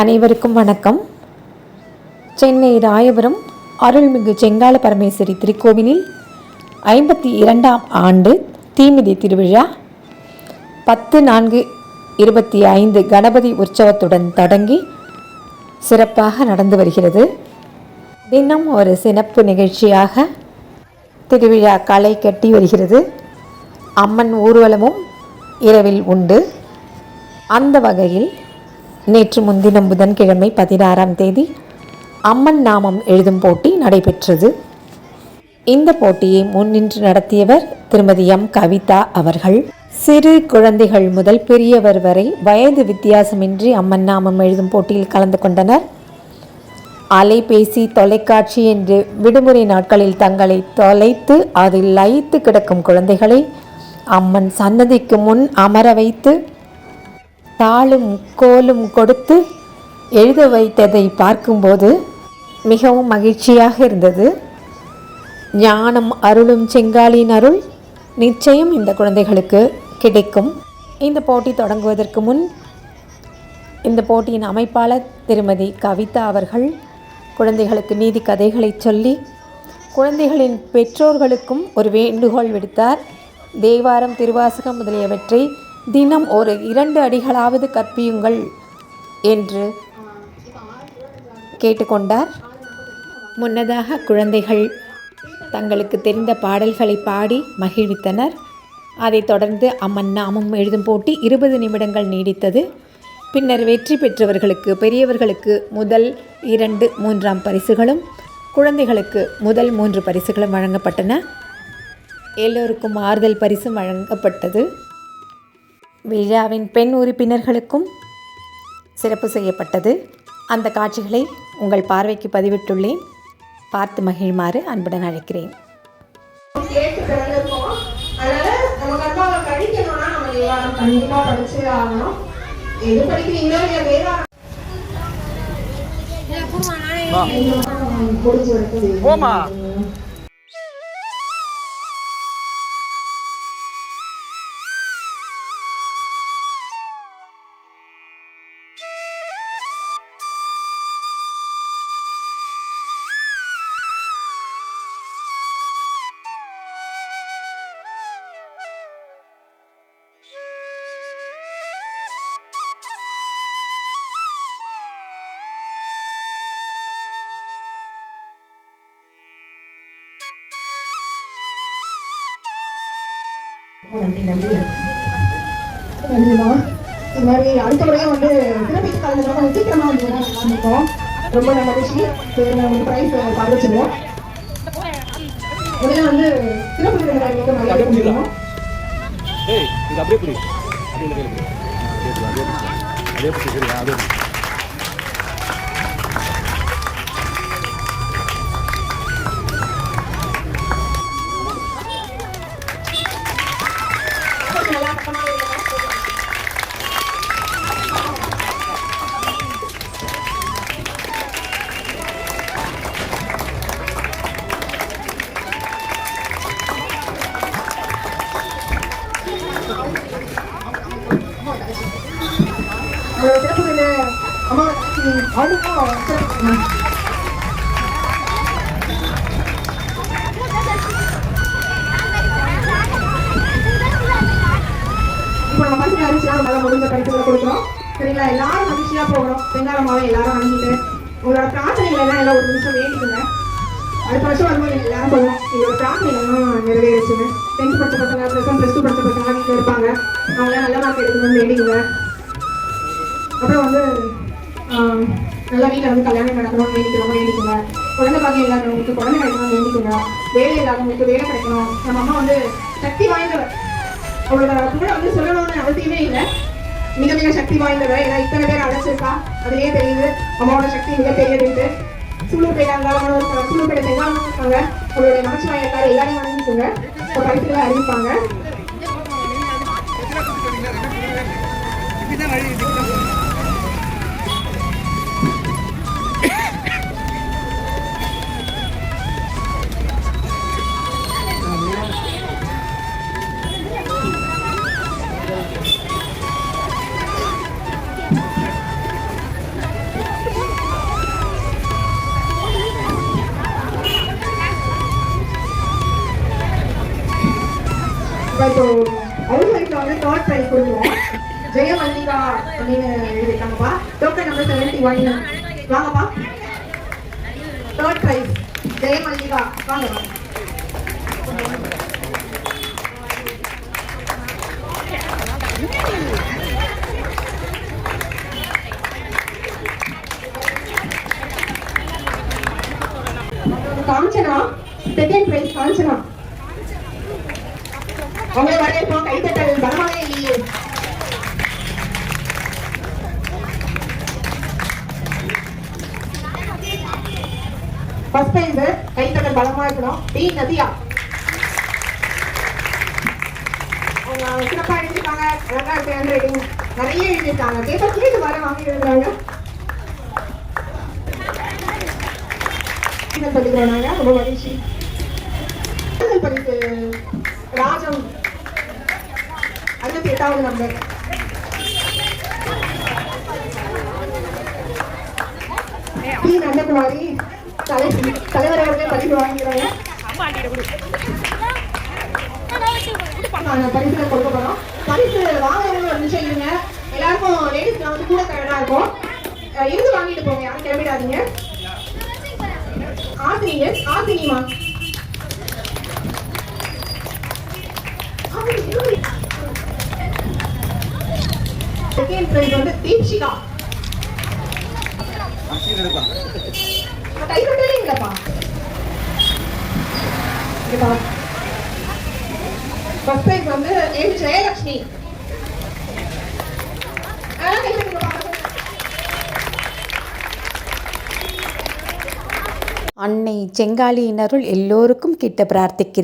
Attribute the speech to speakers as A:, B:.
A: அனைவருக்கும் வணக்கம். சென்னை ராயபுரம் அருள்மிகு செங்கால பரமேஸ்வரி திருக்கோவிலில் ஐம்பத்தி இரண்டாம் ஆண்டு தீமிதி திருவிழா. பத்து நான்கு இருபத்தி ஐந்து கணபதி உற்சவத்துடன் தொடங்கி சிறப்பாக நடந்து வருகிறது. தினம் ஒரு சிறப்பு நிகழ்ச்சியாக திருவிழா களை கட்டி வருகிறது. அம்மன் ஊர்வலமும் இரவில் உண்டு. அந்த வகையில் நேற்று முன்தினம் புதன்கிழமை பதினாறாம் தேதி அம்மன் நாமம் எழுதும் போட்டி நடைபெற்றது. இந்த போட்டியை முன்னின்று நடத்தியவர் திருமதி எம். கவிதா அவர்கள். சிறு குழந்தைகள் முதல் பெரியவர் வரை வயது வித்தியாசமின்றி அம்மன் நாமம் எழுதும் போட்டியில் கலந்து கொண்டனர். அலைபேசி தொலைக்காட்சி என்று விடுமுறை நாட்களில் தங்களை தொலைத்து அதில் லயித்து கிடக்கும் குழந்தைகளை அம்மன் சன்னதிக்கு முன் அமர வைத்து தாளும் கோலும் கொடுத்து எழுத வைத்ததை பார்க்கும்போது மிகவும் மகிழ்ச்சியாக இருந்தது. ஞானம் அருளும் செங்காலின் அருள் நிச்சயம் இந்த குழந்தைகளுக்கு கிடைக்கும். இந்த போட்டி தொடங்குவதற்கு முன் இந்த போட்டியின் அமைப்பாளர் திருமதி கவிதா அவர்கள் குழந்தைகளுக்கு நீதி கதைகளை சொல்லி குழந்தைகளின் பெற்றோர்களுக்கும் ஒரு வேண்டுகோள் விடுத்தார். தேவாரம் திருவாசகம் முதலியவற்றை தினம் ஒரு இரண்டு அடிகளாவது கற்பியுங்கள் என்று கேட்டுக்கொண்டார். முன்னதாக குழந்தைகள் தங்களுக்கு தெரிந்த பாடல்களை பாடி மகிழ்வித்தனர். அதைத் தொடர்ந்து அம்மன் நாமம் எழுதும் போட்டி இருபது நிமிடங்கள் நீடித்தது. பின்னர் வெற்றி பெற்றவர்களுக்கு பெரியவர்களுக்கு முதல் இரண்டு மூன்றாம் பரிசுகளும் குழந்தைகளுக்கு முதல் மூன்று பரிசுகளும் வழங்கப்பட்டன. எல்லோருக்கும் ஆறுதல் பரிசும் வழங்கப்பட்டது. விழாவின் பெண் உறுப்பினர்களுக்கும் சிறப்பு செய்யப்பட்டது. அந்த காட்சிகளை உங்கள் பார்வைக்கு பதிவிட்டுள்ளேன். பார்த்து மகிழ்மாறு அன்புடன் அழைக்கிறேன்.
B: போமா
C: நன்றி நன்றி நன்றிமா இது மாதிரி அடுத்த முறையும் வந்து திருப்பி கலந்துக்கிறோம் கொஞ்சம் வந்து ரொம்ப மகிழ்ச்சி சரி நான் ப்ரைஸ் உடனே வந்து சிறப்பு விருந்தினர்களுக்கு மரியாதை கொடுக்கணும்
B: ஏய் இது அப்படியே புடி. அப்படியே இந்த அப்படியே அப்படியே
C: முடிஞ்ச பரிசுகளை கொடுக்குறோம் சரிங்களா எல்லாரும் மகிழ்ச்சியா போகணும் செங்காலமாவே எல்லாரும் வணங்கிட்டு உங்களோட பிரார்த்தனைகள் எல்லாம் எல்லாம் ஒரு நிமிஷம் வேண்டிக்கோங்க அடுத்த வருஷம் வரும்போது எல்லாரும் சொல்லுவோம் உங்களோட பிரார்த்தனைகள் எல்லாம் நிறைவேறிச்சுன்னு டென்த் படிச்ச பசங்க ப்ளஸ் ஒன் ப்ளஸ் டூ படிச்ச பசங்க வீட்டில் இருப்பாங்க அவங்க நல்ல மார்க் எடுக்கணும்னு வேண்டிக்கோங்க. அப்புறம் வந்து நல்லா வீட்டில் வந்து கல்யாணம் நடக்கணும்னு வேண்டிக்கிறவங்க வேண்டிக்கோங்க. குழந்தை பாக்கியம் இல்லாதவங்களுக்கு குழந்தை கிடைக்கணும்னு வேண்டிக்கோங்க. வேலை இல்லாதவங்களுக்கு வேலை கிடைக்கணும். நம்ம அம்மா வந்து சக்தி வாய்ந்தவர் அவளோட புகழ வந்து சொல்லணும்னு அவசியமே இல்லை. மிக மிக சக்தி வாய்ந்தவர் ஏன்னா இத்தனை பேர் அழைச்சிருக்கா. அதுலேயே தெரியுது அம்மாவோட சக்தி மிக பெரியதுன்ட்டு சூலூர்பேட்டை அங்காளமான ஒரு சூலூர்பேட்டை செங்காலும் இருக்காங்க அவருடைய நமச்சிவாய எல்லாரும் எல்லாரையும் வணங்கிக்கோங்க இப்போ அறிவிப்பாங்க. நம்ம ஹவுஸ் ஒய்ஃப்ல வந்து தேர்ட் ப்ரைஸ் கொடுக்குறோம் ஜெய அப்படின்னு டோக்கன் நம்பர் செவன்டி ஒன் வாங்கப்பா. தேர்ட் ப்ரைஸ் ஜெய வாங்கப்பா. Kanchana second prize Kanchana. உங்களை வரவேற்போம் கைத்தட்டல் பலமாக இல்லையே ஃபர்ஸ்ட் கைத்தட்டல் பலமா இருக்கணும் டி. நதியா. அவங்க எழுதியிருக்காங்க. அழகா இருக்கு ஹேண்ட் ரைட்டிங் நிறைய எழுதியிருக்காங்க. பேப்பர்லேயே இது வர வாங்கி எழுதுறாங்க. ரொம்ப மகிழ்ச்சி. பரிசு ராஜம். அறுபத்தி எட்டாவது நம்பர் பி நந்தகுமாரி தலை தலைவர் அவர்களே பரிசு வாங்கிக்கிறாங்க பரிசுல கொடுக்க போறோம். பரிசு வாங்குறவங்க ஒரு நிமிஷம் இருங்க. எல்லாருக்கும் லேடிஸ்க்கு வந்து கூட தயாரா இருக்கும் இருந்து வாங்கிட்டு போங்க யாரும் கிளம்பிடாதீங்க. ஆசிரியர் ஆசிரியமா செகண்ட் பிரைஸ் வந்து தீப்ஷிகா கை கட்டலே இல்லப்பா. இங்கப்பா ஃபர்ஸ்ட் பிரைஸ் வந்து ஏழு ஜெயலட்சுமி ஆ, கை தட்டுங்கப்பா.
A: அன்னை செங்காளியினருள் எல்லோருக்கும் கிட்ட பிரார்த்திக்கிறேன்.